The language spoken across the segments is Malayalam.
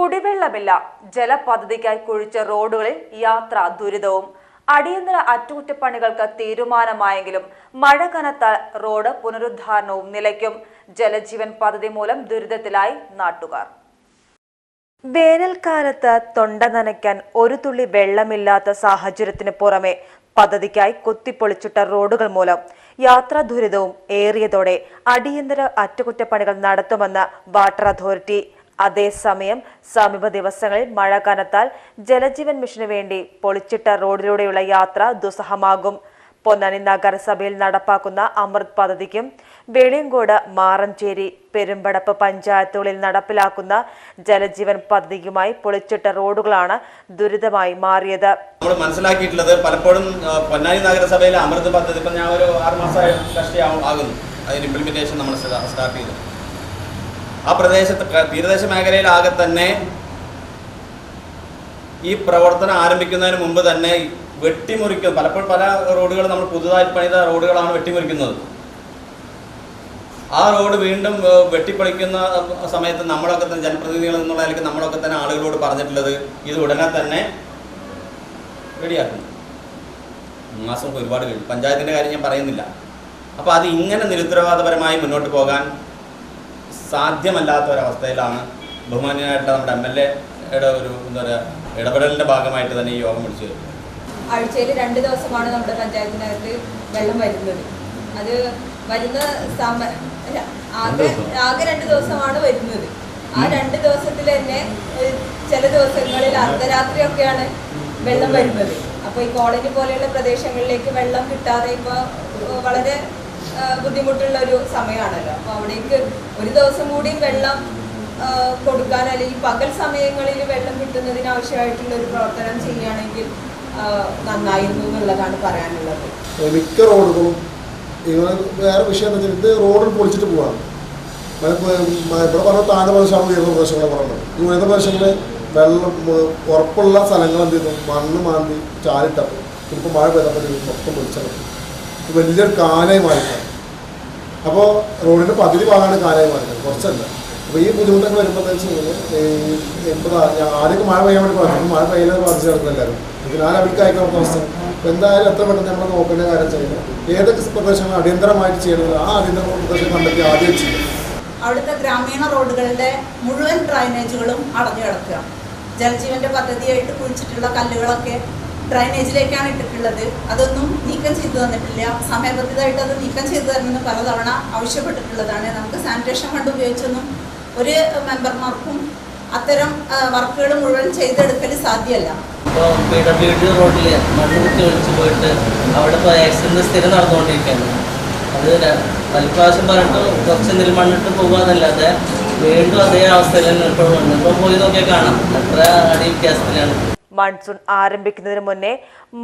കുടിവെള്ളമില്ല. ജലപദ്ധതിക്കായി കുഴിച്ച റോഡുകളിൽ യാത്ര ദുരിതവും. അടിയന്തര അറ്റകുറ്റപ്പണികൾക്ക് തീരുമാനമായെങ്കിലും മഴ കനത്താൽ റോഡ് പുനരുദ്ധാരണവും നിലയ്ക്കും. ജലജീവൻ പദ്ധതി മൂലം ദുരിതത്തിലായി നാട്ടുകാർ. വേനൽക്കാലത്ത് തൊണ്ട നനയ്ക്കാൻ ഒരു തുള്ളി വെള്ളമില്ലാത്ത സാഹചര്യത്തിന് പുറമെ പദ്ധതിക്കായി കുത്തിപ്പൊളിച്ചിട്ട റോഡുകൾ മൂലം യാത്രാ ദുരിതവും ഏറിയതോടെ അടിയന്തര അറ്റകുറ്റപ്പണികൾ നടത്തുമെന്ന് വാട്ടർ അതോറിറ്റി അതേസമയം സമീപ ദിവസങ്ങളിൽ മഴ കനത്താൽ ജലജീവൻ മിഷനു വേണ്ടി പൊളിച്ചിട്ട റോഡിലൂടെയുള്ള യാത്ര ദുസ്സഹമാകും. പൊന്നാനി നഗരസഭയിൽ നടപ്പാക്കുന്ന അമൃത് പദ്ധതിക്കും വെളിയങ്കോട് മാറഞ്ചേരി പെരുമ്പടപ്പ് പഞ്ചായത്തുകളിൽ നടപ്പിലാക്കുന്ന ജലജീവൻ പദ്ധതിക്കുമായി പൊളിച്ചിട്ട റോഡുകളാണ് ദുരിതമായി മാറിയത്. നമ്മൾ മനസ്സിലാക്കിയിട്ടുള്ളത് പലപ്പോഴും പൊന്നാനി നഗരസഭയിലെ അമൃത് പദ്ധതി ഇപ്പം ഞാൻ ഒരു ആറ് മാസമായ കക്ഷി ആവും- ആകുന്നു. അതിന് ഇംപ്ലിമെന്റേഷൻ നമ്മൾ സ്റ്റാർട്ട് ചെയ്തു. ആ പ്രദേശത്ത് തീരദേശ മേഖലയിലാകെ തന്നെ ഈ പ്രവർത്തനം ആരംഭിക്കുന്നതിന് മുമ്പ് തന്നെ വെട്ടിമുറിക്കും പലപ്പോഴും പല റോഡുകൾ നമ്മൾ പുതുതായി പണിത റോഡുകളാണ് വെട്ടിമുറിക്കുന്നത്. ആ റോഡ് വീണ്ടും വെട്ടിപ്പൊളിക്കുന്ന സമയത്ത് നമ്മളൊക്കെ തന്നെ ജനപ്രതിനിധികൾ എന്നുള്ള നിലയ്ക്ക് നമ്മളൊക്കെ തന്നെ ആളുകളോട് പറഞ്ഞിട്ടുള്ളത് ഇത് ഉടനെ തന്നെ റെഡിയാക്കും മാസം ഒരുപാട് കഴിഞ്ഞു. പഞ്ചായത്തിന്റെ കാര്യം ഞാൻ പറയുന്നില്ല. അപ്പോൾ അത് ഇങ്ങനെ നിരുത്തരവാദപരമായി മുന്നോട്ട് പോകാൻ സാധ്യമല്ലാത്ത ഒരവസ്ഥയിലാണ് ബഹുമാന്യനായിട്ട് നമ്മുടെ എം എൽ എയുടെ ഒരു എന്താ പറയുക ഇടപെടലിന്റെ ഭാഗമായിട്ട് തന്നെ ഈ യോഗം വിളിച്ചു വരുന്നത്. ആഴ്ചയിൽ രണ്ട് ദിവസമാണ് നമ്മുടെ പഞ്ചായത്തിനകത്ത് വെള്ളം വരുന്നത്. അത് വരുന്ന സമ ആകെ ആകെ രണ്ട് ദിവസമാണ് വരുന്നത്. ആ രണ്ട് ദിവസത്തിൽ തന്നെ ചില ദിവസങ്ങളിൽ അർദ്ധരാത്രിയൊക്കെയാണ് വെള്ളം വരുന്നത്. അപ്പോൾ ഈ കോളനി പോലെയുള്ള പ്രദേശങ്ങളിലേക്ക് വെള്ളം കിട്ടാതെ ഇപ്പോൾ വളരെ ബുദ്ധിമുട്ടുള്ള ഒരു സമയമാണല്ലോ. അപ്പോൾ അവിടേക്ക് ഒരു ദിവസം കൂടി വെള്ളം കൊടുക്കാൻ അല്ലെങ്കിൽ പകൽ സമയങ്ങളിൽ വെള്ളം കിട്ടുന്നതിന് ആവശ്യമായിട്ടുള്ള ഒരു പ്രവർത്തനം ചെയ്യുകയാണെങ്കിൽ നന്നായിരുന്നു എന്നുള്ളതാണ് പറയാനുള്ളത്. മിക്ക റോഡുകളും നിങ്ങൾ വേറെ വിഷയം എന്താ വെച്ചാൽ റോഡിൽ പൊളിച്ചിട്ട് പോവാണ്. ഇവിടെ പറഞ്ഞ താഴ്ന്ന പ്രദേശമാണ് ഉയർന്ന പ്രദേശങ്ങളെ പറഞ്ഞത് ഈ ഉയർന്ന പ്രദേശങ്ങളിൽ വെള്ളം ഉറപ്പുള്ള സ്ഥലങ്ങൾ എന്ത് ചെയ്യുന്നു? മണ്ണ് മാന്തി ചാലിട്ടപ്പോൾ. ഇപ്പോൾ മഴ പെയ്തപ്പോൾ മൊത്തം പൊളിച്ചത് ഇത് വലിയൊരു കാലായി മാറിയിട്ടാണ്. അപ്പോൾ റോഡിന്റെ പകുതി ഭാഗമാണ് കാലായി മാറിയത്. കുറച്ചല്ല. അപ്പോൾ ഈ ബുദ്ധിമുട്ടൊക്കെ വരുമ്പോൾ എന്താ വെച്ച് കഴിഞ്ഞാൽ ഇപ്പോൾ ആദ്യമൊക്കെ മഴ പെയ്യാൻ വേണ്ടി പറഞ്ഞു. മഴ പെയ്യാൻ ബാധിച്ച് കിടക്കുന്ന എല്ലാവരും. ഇതിനാൽ അവർക്ക് അവസ്ഥ. അപ്പോൾ എന്തായാലും എത്ര പെട്ടെന്ന് നമ്മൾ നോക്കേണ്ട കാര്യം ചെയ്യുന്നത് ഏതൊക്കെ പ്രദേശങ്ങൾ അടിയന്തരമായിട്ട് ചെയ്യണമെങ്കിൽ ആ അടിയന്തര പ്രദേശം കണ്ടെത്തി ആദ്യം ചെയ്യും അവിടുത്തെ ഗ്രാമീണ റോഡുകളുടെ മുഴുവൻ ഡ്രൈനേജുകളും അടഞ്ഞു കിടക്കുക. ജലജീവന്റെ പദ്ധതിയായിട്ട് കുഴിച്ചിട്ടുള്ള കല്ലുകളൊക്കെ ഡ്രൈനേജിലേക്കാണ് ഇട്ടിട്ടുള്ളത്. അതൊന്നും നീക്കം ചെയ്തു തന്നിട്ടില്ല. സമയബന്ധിതമായിട്ട് അത് നീക്കം ചെയ്തു തരണമെന്ന് പലതവണ ആവശ്യപ്പെട്ടിട്ടുള്ളതാണ്. നമുക്ക് സാനിറ്റേഷൻ ഫണ്ട് ഉപയോഗിച്ചൊന്നും ഒരു മെമ്പർമാർക്കും അത്തരം വർക്കുകൾ മുഴുവൻ ചെയ്തെടുക്കൽ സാധ്യമല്ല. ഇപ്പോൾ പി ഡബ്ല്യു ഡി പോയിട്ട് അവിടെ ഇപ്പോൾ ആക്സിഡന്റ് സ്ഥിരം നടന്നുകൊണ്ടിരിക്കുകയാണ്. അത് പല പ്രാവശ്യം പറഞ്ഞിട്ട് കുറച്ച് എന്തെങ്കിലും മണ്ണിട്ട് പോകാന്നല്ലാതെ വീണ്ടും അതേ അവസ്ഥയിൽ തന്നെ ഇപ്പോൾ ഇപ്പോൾ പോയി നോക്കിയാൽ കാണാം. എത്ര അടി വ്യത്യാസത്തിലാണ്. മൺസൂൺ ആരംഭിക്കുന്നതിന് മുന്നേ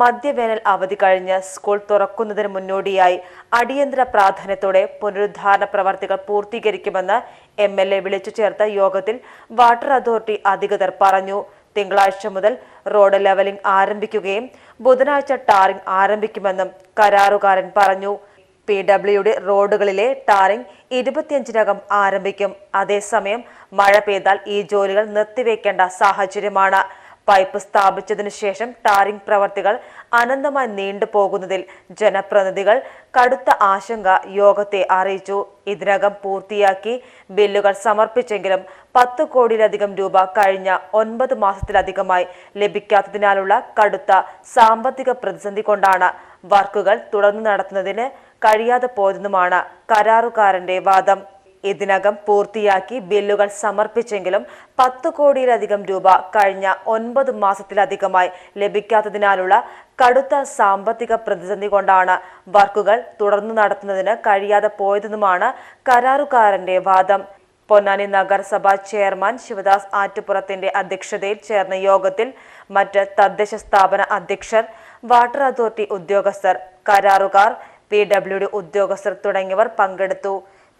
മധ്യവേനൽ അവധി കഴിഞ്ഞ് സ്കൂൾ തുറക്കുന്നതിന് മുന്നോടിയായി അടിയന്തര പ്രാധാന്യത്തോടെ പുനരുദ്ധാരണ പ്രവർത്തികൾ പൂർത്തീകരിക്കുമെന്ന് എം എൽ എ വിളിച്ചു ചേർത്ത യോഗത്തിൽ വാട്ടർ അതോറിറ്റി അധികൃതർ പറഞ്ഞു. തിങ്കളാഴ്ച മുതൽ റോഡ് ലെവലിംഗ് ആരംഭിക്കുകയും ബുധനാഴ്ച ടാറിംഗ് ആരംഭിക്കുമെന്നും കരാറുകാരൻ പറഞ്ഞു. പി ഡബ്ല്യുയുടെ റോഡുകളിലെ ടാറിംഗ് ഇരുപത്തിയഞ്ചിനകം ആരംഭിക്കും. അതേസമയം മഴ പെയ്താൽ ഈ ജോലികൾ നിർത്തിവെക്കേണ്ട സാഹചര്യമാണ്. പൈപ്പ് സ്ഥാപിച്ചതിനു ശേഷം ടാറിംഗ് പ്രവർത്തികൾ അനന്തമായി നീണ്ടുപോകുന്നതിൽ ജനപ്രതിനിധികൾ കടുത്ത ആശങ്ക യോഗത്തെ അറിയിച്ചു. ഇതിനകം പൂർത്തിയാക്കി ബില്ലുകൾ സമർപ്പിച്ചെങ്കിലും പത്ത് കോടിയിലധികം രൂപ കഴിഞ്ഞ ഒൻപത് മാസത്തിലധികമായി ലഭിക്കാത്തതിനാലുള്ള കടുത്ത സാമ്പത്തിക പ്രതിസന്ധി കൊണ്ടാണ് വർക്കുകൾ തുടർന്നു നടത്തുന്നതിന് കഴിയാതെ പോയതെന്നുമാണ് കരാറുകാരന്റെ വാദം. ഇതിനകം പൂർത്തിയാക്കി ബില്ലുകൾ സമർപ്പിച്ചെങ്കിലും പത്ത് കോടിയിലധികം രൂപ കഴിഞ്ഞ ഒൻപത് മാസത്തിലധികമായി ലഭിക്കാത്തതിനാലുള്ള കടുത്ത സാമ്പത്തിക പ്രതിസന്ധി കൊണ്ടാണ് വർക്കുകൾ തുടർന്നു നടത്തുന്നതിന് കഴിയാതെ പോയതെന്നുമാണ് കരാറുകാരന്റെ വാദം. പൊന്നാനി നഗരസഭ ചെയർമാൻ ശിവദാസ് ആറ്റുപുറത്തിന്റെ അധ്യക്ഷതയിൽ ചേർന്ന യോഗത്തിൽ മറ്റ് തദ്ദേശ സ്ഥാപന അധ്യക്ഷർ വാട്ടർ അതോറിറ്റി ഉദ്യോഗസ്ഥർ കരാറുകാർ പി ഡബ്ല്യു ഡി ഉദ്യോഗസ്ഥർ തുടങ്ങിയവർ പങ്കെടുത്തു.